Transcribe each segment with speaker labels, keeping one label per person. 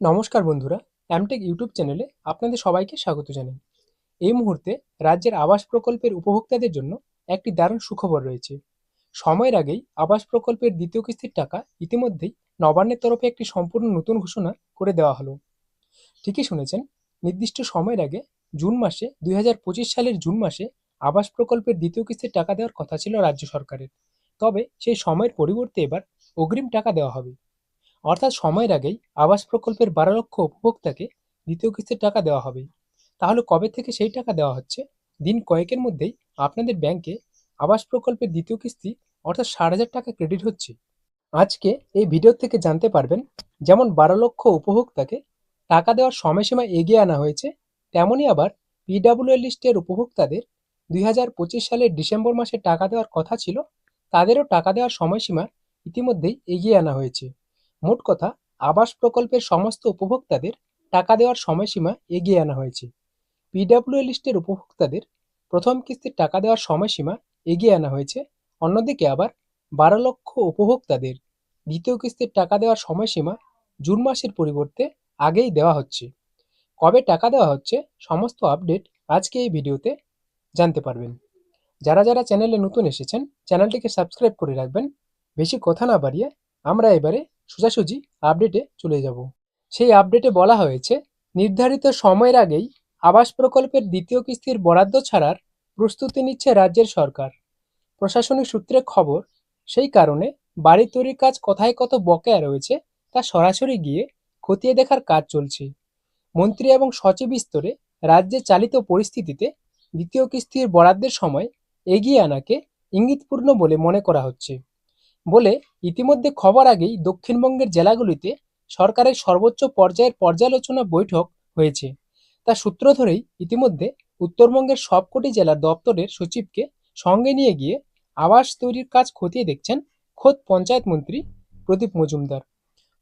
Speaker 1: নমস্কার বন্ধুরা Amtech YouTube চ্যানেলে আপনাদের সবাইকে স্বাগত জানাই। এই মুহূর্তে রাজ্যের আবাস প্রকল্পের উপভোক্তাদের জন্য একটি দারুণ সুখবর রয়েছে। সময়ের আগেই আবাস প্রকল্পের দ্বিতীয় কিস্তির টাকা ইতিমধ্যেই নবান্নের তরফে একটি সম্পূর্ণ নতুন ঘোষণা করে দেওয়া হলো। ঠিকই শুনেছেন, নির্দিষ্ট সময়ের আগে জুন মাসে, দুই হাজার পঁচিশ সালের জুন মাসে আবাস প্রকল্পের দ্বিতীয় কিস্তির টাকা দেওয়ার কথা ছিল রাজ্য সরকারের। তবে সেই সময়ের পরিবর্তে এবার অগ্রিম টাকা দেওয়া হবে। অর্থাৎ সময়ের আগেই আবাস প্রকল্পের বারো লক্ষ উপভোক্তাকে দ্বিতীয় কিস্তির টাকা দেওয়া হবে। তাহলে কবে থেকে সেই টাকা দেওয়া হচ্ছে? দিন কয়েকের মধ্যেই আপনাদের ব্যাংকে আবাস প্রকল্পের দ্বিতীয় কিস্তি, অর্থাৎ ষাট হাজার টাকা ক্রেডিট হচ্ছে। আজকে এই ভিডিও থেকে জানতে পারবেন, যেমন বারো লক্ষ উপভোক্তাকে টাকা দেওয়ার সময়সীমা এগিয়ে আনা হয়েছে তেমনই আবার পিডাব্লিউএল লিস্টের উপভোক্তাদের দুই হাজার পঁচিশ সালের ডিসেম্বর মাসে টাকা দেওয়ার কথা ছিল, তাদেরও টাকা দেওয়ার সময়সীমা ইতিমধ্যেই এগিয়ে আনা হয়েছে। মোট কথা, আবাস প্রকল্পের সমস্ত উপভোক্তাদের টাকা দেওয়ার সময়সীমা এগিয়ে আনা হয়েছে। পিডাব্লিউ লিস্টের উপভোক্তাদের প্রথম কিস্তির টাকা দেওয়ার সময়সীমা এগিয়ে আনা হয়েছে। অন্যদিকে আবার বারো লক্ষ উপভোক্তাদের দ্বিতীয় কিস্তির টাকা দেওয়ার সময়সীমা জুন মাসের পরিবর্তে আগেই দেওয়া হচ্ছে। কবে টাকা দেওয়া হচ্ছে, সমস্ত আপডেট আজকে এই ভিডিওতে জানতে পারবেন। যারা যারা চ্যানেলে নতুন এসেছেন, চ্যানেলটিকে সাবস্ক্রাইব করে রাখবেন। বেশি কথা না বাড়িয়ে আমরা এবারে সোজাসুজি আপডেটে চলে যাব। সেই আপডেটে বলা হয়েছে, নির্ধারিত সময়ের আগেই আবাস প্রকল্পের দ্বিতীয় কিস্তির বরাদ্দ ছাড়ার প্রস্তুতি নিচ্ছে রাজ্যের সরকার। প্রশাসনিক সূত্রে খবর, সেই কারণে বাড়ি তৈরির কাজ কোথায় কত বকেয়া রয়েছে তা সরাসরি গিয়ে খতিয়ে দেখার কাজ চলছে। মন্ত্রী এবং সচিব স্তরে রাজ্যে চালিত পরিস্থিতিতে দ্বিতীয় কিস্তির বরাদ্দের সময় এগিয়ে আনাকে ইঙ্গিতপূর্ণ বলে মনে করা হচ্ছে। বলে ইতিমধ্যে খবর আগেই দক্ষিণবঙ্গের জেলাগুলিতে সরকারের সর্বোচ্চ পর্যায়ের পর্যালোচনা বৈঠক হয়েছে। তা সূত্র ধরেই ইতিমধ্যে উত্তরবঙ্গের সবকটি জেলার দপ্তরের সচিবকে সঙ্গে নিয়ে গিয়ে আবাস তৈরির কাজ খতিয়ে দেখছেন খোদ পঞ্চায়েত মন্ত্রী প্রদীপ মজুমদার।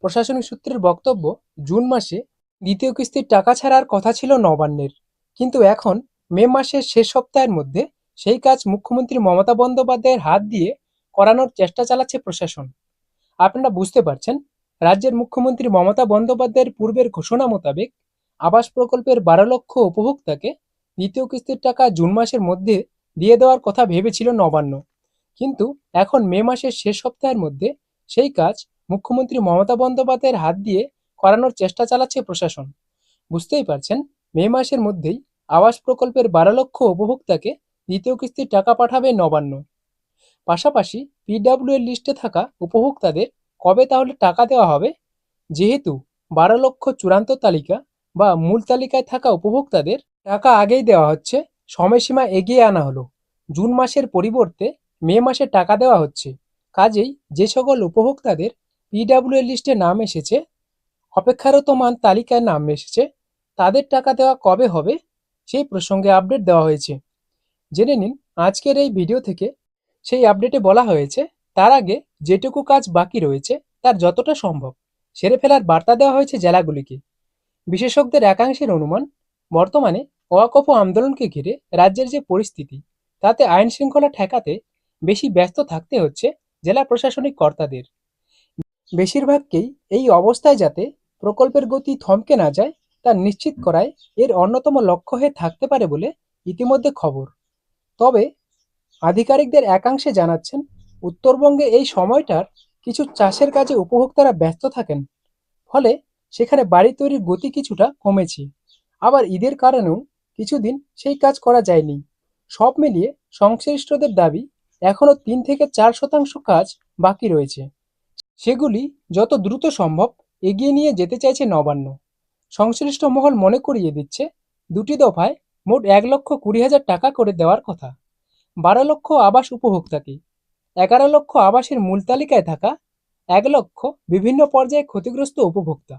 Speaker 1: প্রশাসনিক সূত্রের বক্তব্য, জুন মাসে দ্বিতীয় কিস্তির টাকা ছাড়ার কথা ছিল নবান্নের। কিন্তু এখন মে মাসের শেষ সপ্তাহের মধ্যে সেই কাজ মুখ্যমন্ত্রী মমতা বন্দ্যোপাধ্যায়ের হাত দিয়ে করানোর চেষ্টা চালাচ্ছে প্রশাসন। আপনারা বুঝতে পারছেন, রাজ্যের মুখ্যমন্ত্রী মমতা বন্দ্যোপাধ্যায়ের পূর্বের ঘোষণা মোতাবেক আবাস প্রকল্পের বারো লক্ষ উপভোক্তাকে দ্বিতীয় কিস্তির টাকা জুন মাসের মধ্যে দিয়ে দেওয়ার কথা ভেবেছিল নবান্ন। কিন্তু এখন মে মাসের শেষ সপ্তাহের মধ্যে সেই কাজ মুখ্যমন্ত্রী মমতা বন্দ্যোপাধ্যায়ের হাত দিয়ে করানোর চেষ্টা চালাচ্ছে প্রশাসন। বুঝতেই পারছেন, মে মাসের মধ্যেই আবাস প্রকল্পের বারো লক্ষ উপভোক্তাকে দ্বিতীয় কিস্তির টাকা পাঠাবে নবান্ন। পাশাপাশি পিডাব্লিউ এর লিস্টে থাকা উপভোক্তাদের কবে তাহলে টাকা দেওয়া হবে? যেহেতু বারো লক্ষ চূড়ান্ত তালিকা বা মূল তালিকায় থাকা উপভোক্তাদের টাকা আগেই দেওয়া হচ্ছে, সময়সীমা এগিয়ে আনা হলো। জুন মাসের পরিবর্তে মে মাসে টাকা দেওয়া হচ্ছে। কাজেই যে সকল উপভোক্তাদের পিডাব্লিউ এর লিস্টে নাম এসেছে, অপেক্ষারত মান তালিকায় নাম এসেছে, তাদের টাকা দেওয়া কবে হবে সেই প্রসঙ্গে আপডেট দেওয়া হয়েছে। জেনে নিন, আজকের এই ভিডিও থেকে সেই আপডেটে বলা হয়েছে, তার আগে যেটুকু কাজ বাকি রয়েছে, তার যতটা সম্ভব। সেরে ফেলার বার্তা দেওয়া হয়েছে জেলাগুলিকে। বিশেষজ্ঞদের একাংশের অনুমান, বর্তমানে ওয়াকফ আন্দোলনকে ঘিরে রাজ্যের যে পরিস্থিতি, তাতে আইন শৃঙ্খলা ঠেকাতে বেশি ব্যস্ত থাকতে হচ্ছে জেলা প্রশাসনিক কর্তাদের। বেশিরভাগকেই এই অবস্থায় যাতে প্রকল্পের গতি থমকে না যায়, তা নিশ্চিত করায় এর অন্যতম লক্ষ্য হয়ে থাকতে পারে বলে ইতিমধ্যে খবর। তবে আধিকারিকদের একাংশে জানাচ্ছেন, উত্তরবঙ্গে এই সময়টার কিছু চাষের কাজে উপভোক্তারা ব্যস্ত থাকেন, ফলে সেখানে বাড়ি তৈরির গতি কিছুটা কমেছে। আবার ঈদের কারণেও কিছুদিন সেই কাজ করা যায়নি। সব মিলিয়ে সংশ্লিষ্টদের দাবি এখনও তিন থেকে চার শতাংশ কাজ বাকি রয়েছে। সেগুলি যত দ্রুত সম্ভব এগিয়ে নিয়ে যেতে চাইছে নবান্ন। সংশ্লিষ্ট মহল মনে করিয়ে দিচ্ছে, দুটি দফায় মোট এক লক্ষ কুড়ি হাজার টাকা করে দেওয়ার কথা। বারো লক্ষ আবাস উপভোক্তাকে, এগারো লক্ষ আবাসের মূল তালিকায় থাকা এক লক্ষ বিভিন্ন পর্যায়ে ক্ষতিগ্রস্ত উপভোক্তা,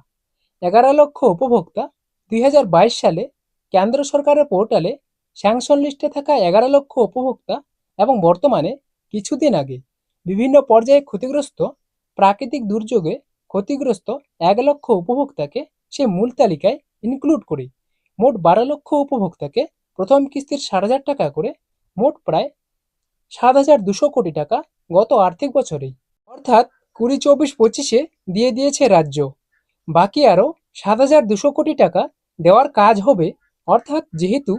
Speaker 1: এগারো লক্ষ উপভোক্তা দুই হাজার বাইশ সালে কেন্দ্র সরকারের পোর্টালে স্যাংশন লিস্টে থাকা এগারো লক্ষ উপভোক্তা এবং বর্তমানে কিছুদিন আগে বিভিন্ন পর্যায়ে ক্ষতিগ্রস্ত প্রাকৃতিক দুর্যোগে ক্ষতিগ্রস্ত এক লক্ষ উপভোক্তাকে সে মূল তালিকায় ইনক্লুড করে মোট বারো লক্ষ উপভোক্তাকে প্রথম কিস্তির ষাট হাজার টাকা করে মোট প্রায় সাত হাজার দুশো কোটি টাকা গত আর্থিক বছরেই। অর্থাৎ কুড়ি, চব্বিশ, পঁচিশে দিয়ে দিয়েছে রাজ্য। বাকি আরও সাত হাজার দুশো কোটি টাকা দেওয়ার কাজ হবে, অর্থাৎ যেহেতু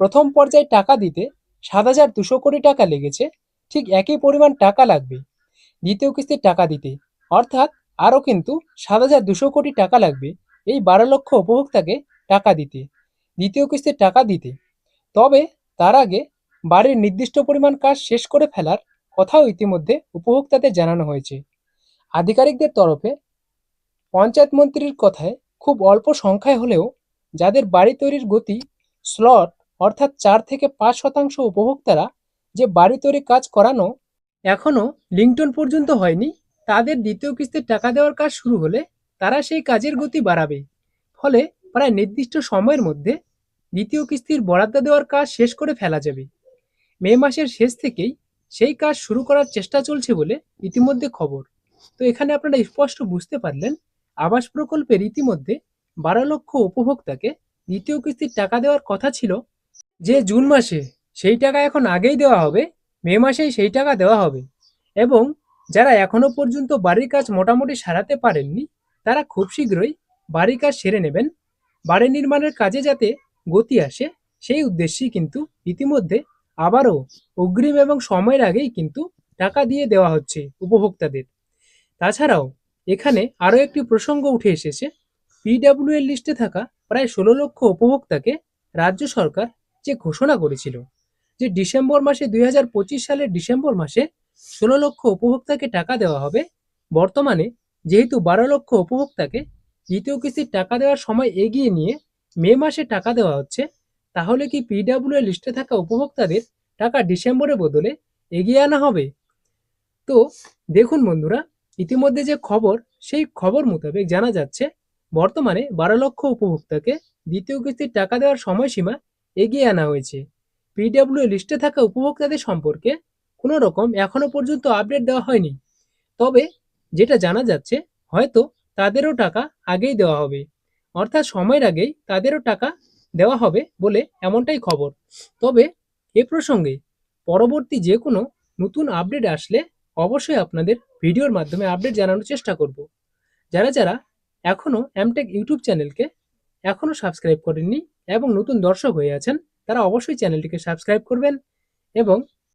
Speaker 1: প্রথম পর্যায়ে টাকা দিতে সাত হাজার দুশো কোটি টাকা লেগেছে, ঠিক একই পরিমাণ টাকা লাগবে দ্বিতীয় কিস্তির টাকা দিতে। অর্থাৎ আরও কিন্তু সাত হাজার দুশো কোটি টাকা লাগবে এই বারো লক্ষ উপভোক্তাকে টাকা দিতে, দ্বিতীয় কিস্তির টাকা দিতে। তবে তার আগে বাড়ির নির্দিষ্ট পরিমাণ কাজ শেষ করে ফেলার কথাও ইতিমধ্যে উপভোক্তাদের জানানো হয়েছে। আধিকারিকদের তরফে পঞ্চায়েত মন্ত্রীর কথায় খুব অল্প সংখ্যায় হলেও যাদের বাড়ি তৈরির গতি স্লট অর্থাৎ চার থেকে পাঁচ শতাংশ উপভোক্তারা যে বাড়ি তৈরির কাজ করানো এখনও লিঙ্কটন পর্যন্ত হয়নি, তাদের দ্বিতীয় কিস্তির টাকা দেওয়ার কাজ শুরু হলে তারা সেই কাজের গতি বাড়াবে। ফলে প্রায় নির্দিষ্ট সময়ের মধ্যে দ্বিতীয় কিস্তির বরাদ্দ দেওয়ার কাজ শেষ করে ফেলা যাবে। মে মাসের শেষ থেকেই সেই কাজ শুরু করার চেষ্টা চলছে বলে ইতিমধ্যে খবর। তো এখানে আপনারা স্পষ্ট বুঝতে পারলেন, আবাস প্রকল্পের ইতিমধ্যে বারো লক্ষ উপভোক্তাকে দ্বিতীয় কিস্তির টাকা দেওয়ার কথা ছিল যে জুন মাসে। সেই টাকা এখন আগেই দেওয়া হবে, মে মাসেই সেই টাকা দেওয়া হবে। এবং যারা এখনও পর্যন্ত বাড়ির কাজ মোটামুটি সারাতে পারেননি, তারা খুব শীঘ্রই বাড়ির কাজ সেরে নেবেন। বাড়ি নির্মাণের কাজে যাতে গতি আসে, সেই উদ্দেশ্যেই কিন্তু ইতিমধ্যে আবারও অগ্রিম এবং সময়ের আগেই কিন্তু টাকা দিয়ে দেওয়া হচ্ছে উপভোক্তাদের। তাছাড়াও এখানে আরও একটি প্রসঙ্গ উঠে এসেছে। পিডাব্লিউ এর লিস্টে থাকা প্রায় ষোলো লক্ষ উপভোক্তাকে রাজ্য সরকার যে ঘোষণা করেছিল, যে ডিসেম্বর মাসে দুই হাজার পঁচিশ সালের ডিসেম্বর মাসে ষোলো লক্ষ উপভোক্তাকে টাকা দেওয়া হবে, বর্তমানে যেহেতু বারো লক্ষ উপভোক্তাকে দ্বিতীয় কিস্তির টাকা দেওয়ার সময় এগিয়ে নিয়ে মে মাসে টাকা দেওয়া হচ্ছে তাহলে কি পিডাব্লিউ লিস্টে থাকা উপভোক্তাদের টাকা ডিসেম্বরের বদলে এগিয়ে আনা হবে? তো দেখুন বন্ধুরা, ইতিমধ্যে যে খবর, সেই খবর মোতাবেক জানা যাচ্ছে, বর্তমানে বারো লক্ষ উপভোক্তাকে দ্বিতীয় কিস্তির টাকা দেওয়ার সময়সীমা এগিয়ে আনা হয়েছে। পিডাব্লিউ লিস্টে থাকা উপভোক্তাদের সম্পর্কে কোনো রকম এখনও পর্যন্ত আপডেট দেওয়া হয়নি। তবে যেটা জানা যাচ্ছে, হয়তো তাদেরও টাকা আগেই দেওয়া হবে। অর্থাৎ সময়ের আগেই তাদেরও টাকা দেওয়া হবে বলে এমনটাই খবর। তবে এ প্রসঙ্গে পরবর্তী যে কোনো নতুন আপডেট আসলে অবশ্যই আপনাদের ভিডিওর মাধ্যমে আপডেট জানানোর চেষ্টা করব। যারা যারা এখনও এমটেক ইউটিউব চ্যানেলকে এখনও সাবস্ক্রাইব করেননি এবং নতুন দর্শক হয়ে আছেন, তারা অবশ্যই চ্যানেলটিকে সাবস্ক্রাইব করবেন এবং